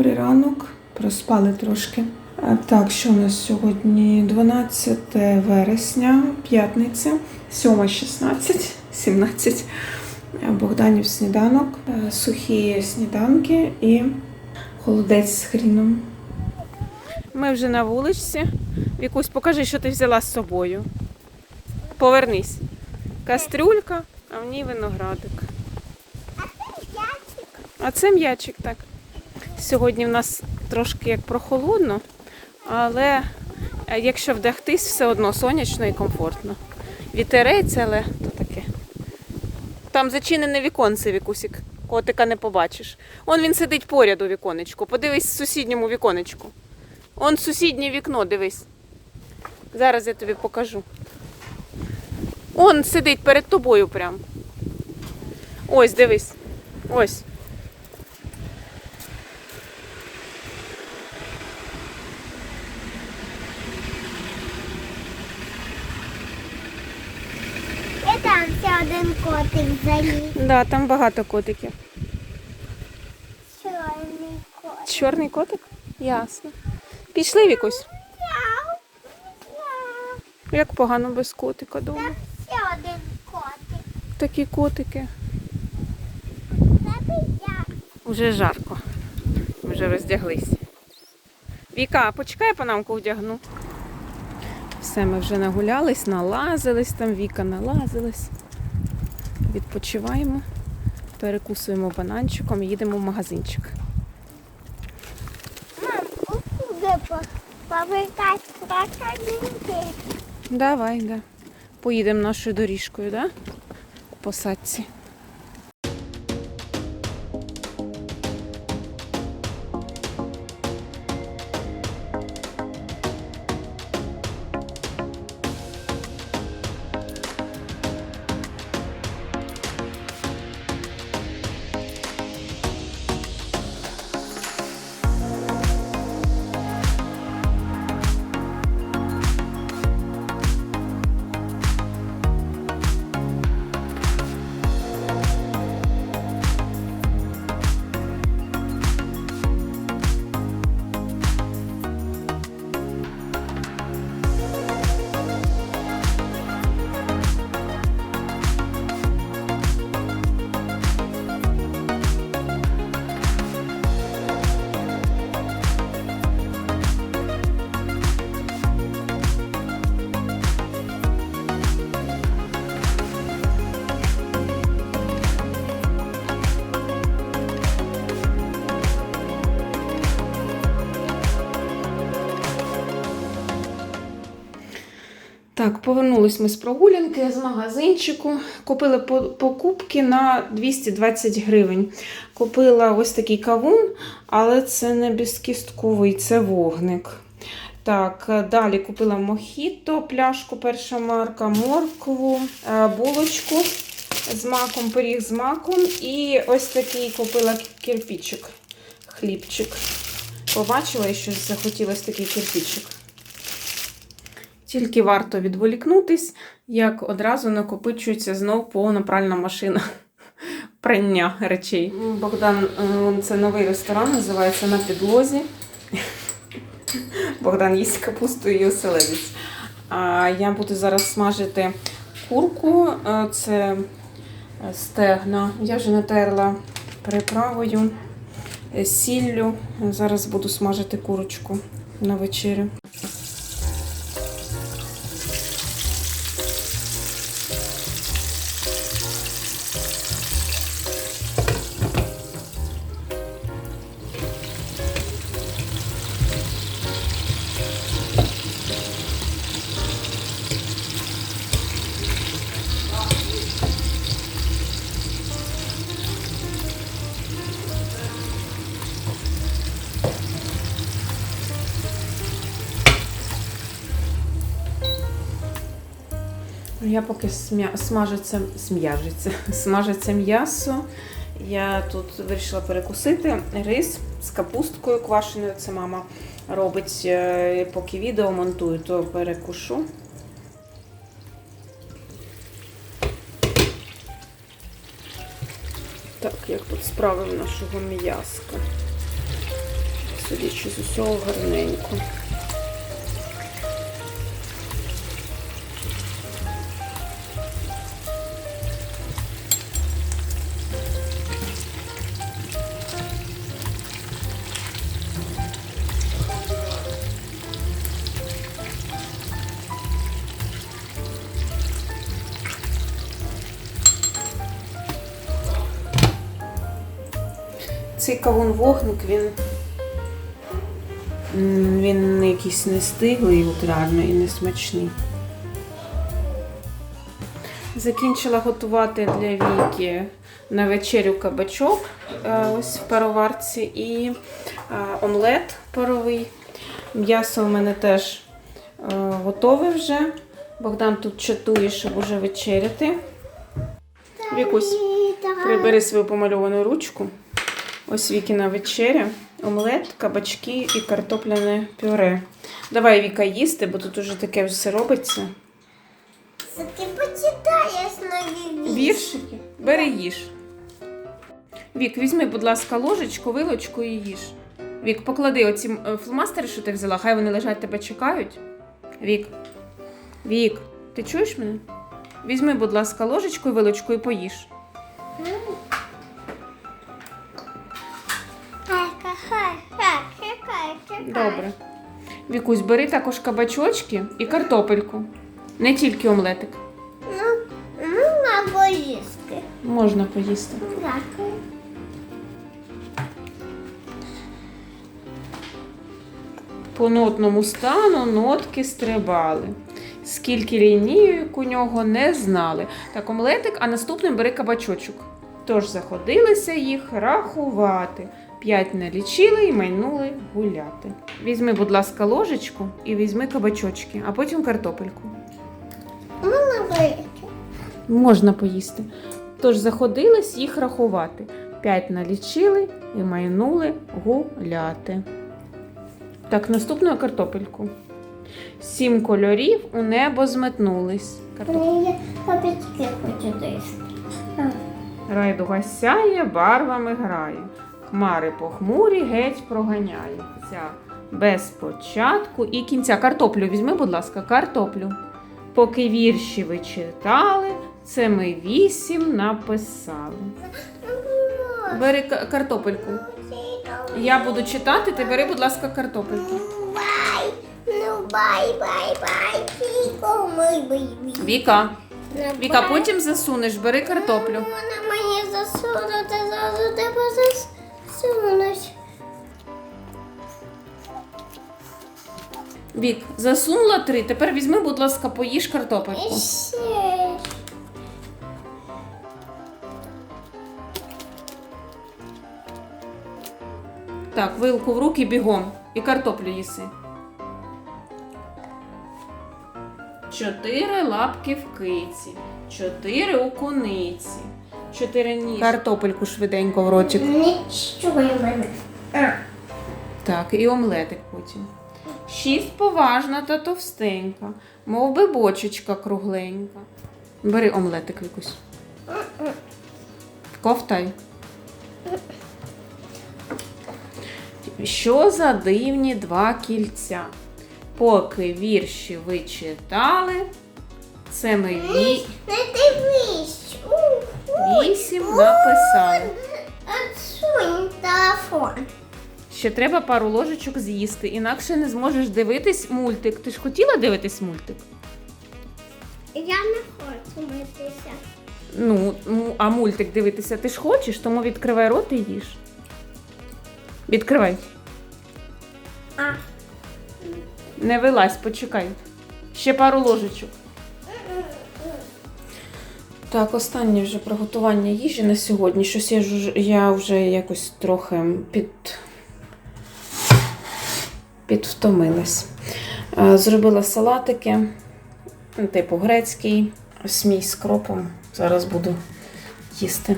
Добрий ранок. Проспали трошки. Так, що у нас сьогодні? 12 вересня, п'ятниця, 7.16, 17. Е, Богданів сніданок, е, сухі сніданки і холодець з хріном. Ми вже на вуличці. Вікусь, покажи, що ти взяла з собою. Повернись. Кастрюлька, а в ній виноградик. А це м'ячик, так. Сьогодні в нас трошки як прохолодно, але е, якщо вдягтись, все одно сонячно і комфортно. Вітерець, але то таке. Там зачинене віконце, Вікусік. Котика не побачиш. Он він сидить поряд у віконечку. Подивись в сусідньому віконечку. Он сусіднє вікно, дивись. Зараз я тобі покажу. Он сидить перед тобою прям. Ось, дивись. Ось. Там ще один котик заліз. Да, там багато котиків. Чорний котик. Чорний котик? Ясно. Пішли Вікусь. Як погано без котика дома. Там ще один котик. Такі котики. Уже жарко. Ми вже роздяглись. Віка, почекай, панамку вдягну. Все, ми вже нагулялись, налазились там, Віка налазилась. Відпочиваємо, перекусуємо бананчиком і їдемо в магазинчик. Мам, куди повертати крокодилки? Давай, да. Поїдемо нашою доріжкою, да? По садці. Так, повернулись ми з прогулянки з магазинчику. Купили покупки на 220 гривень. Купила ось такий кавун, але це не безкістковий, це вогник. Так, е, далі купила мохіто, пляшку перша марка, моркву, е, булочку з маком, пиріг з маком. І ось такий купила кирпичик, хлібчик. Побачила і щось захотілося такий кирпичик. Тільки варто відволікнутись, як одразу накопичується знов повна пральна машина прання речей. Богдан, е, це новий ресторан, називається на підлозі. Богдан їсть капусту і оселедець. А я буду зараз смажити курку, е, це е, стегна. Я вже натерла приправою, сіллю. Зараз буду смажити курочку на вечерю. Я поки смажиться, см'яжиться, смажиться м'ясо. Я тут вирішила перекусити рис з капусткою квашеною. Це мама робить, е, поки відео монтую, то перекушу. Так, як тут справи в нашого м'яска. судячи з усього гарненько. Цей кавун вогник, він, він якийсь не стиглий, от реально, і не смачний. Закінчила готувати для Віки на вечерю кабачок е, ось в пароварці і е, омлет паровий. М'ясо у мене теж е, готове вже. Богдан тут чатує, щоб уже вечеряти. Вікусь, Прибери свою помальовану ручку. Ось Вікіна вечеря, омлет, кабачки і картопляне пюре. Давай, Віка, їсти, бо тут уже таке все робиться. Це ти почитаєш нові Віршики? Бери їж. Вік, візьми, будь ласка, ложечку, вилочку і їж. Вік, поклади оці е, фломастери, що ти взяла, хай вони лежать, тебе чекають. Вік. Вік, ти чуєш мене? Візьми, будь ласка, ложечку і вилочку і поїж. Добре. Вікусь, бери також кабачочки і картопельку. Не тільки омлетик. Ну, ну, на їсти. Можна поїсти. Дякую. По нотному стану нотки стрибали. Скільки лінійок у нього не знали. Так, омлетик, а наступним бери кабачочок. Тож заходилися їх рахувати. П'ять налічили і майнули гуляти. Візьми, будь ласка, ложечку і візьми кабачочки, а потім картопельку. Можна вийти. Можна поїсти. Тож заходились їх рахувати. П'ять налічили і майнули гуляти. Так, наступну картопельку. Сім кольорів у небо зметнулись. Картоп... Я хочу. Райдуга сяє, барвами грає. Хмари похмурі геть проганяє. Ця без початку і кінця. Картоплю візьми, будь ласка, картоплю. Поки вірші ви читали, це ми вісім написали. Бери картопельку. Я буду читати, ти бери, будь ласка, картопельку. Віка. Віка, потім засунеш, бери картоплю. Вона мені засунути, зразу тебе засунуть. Вік, засунула три. Тепер візьми, будь ласка, поїж картопельку. І ще. Так, вилку в руки бігом. І картоплю їси. Чотири лапки в киці, чотири у куниці, чотири ніж. Картопельку швиденько в ротик. Не мене. Так, і омлетик потім. Шість поважна та товстенька, мов би бочечка кругленька. Бери омлетик якусь. Ковтай. Що за дивні два кільця? Поки вірші ви читали, це ми ві... Не дивись. Вісім написали. Отсунь телефон. Ще треба пару ложечок з'їсти, інакше не зможеш дивитись мультик. Ти ж хотіла дивитись мультик? Я не хочу митися. Ну, му- а мультик дивитися ти ж хочеш, тому відкривай рот і їж. Відкривай. А. Не вилазь, почекай. Ще пару ложечок. Так, останнє вже приготування їжі на сьогодні. Щось я, я вже якось трохи під... підвтомилась. Е, Зробила салатики, ну, типу грецький, смій мій з кропом. Зараз буду їсти.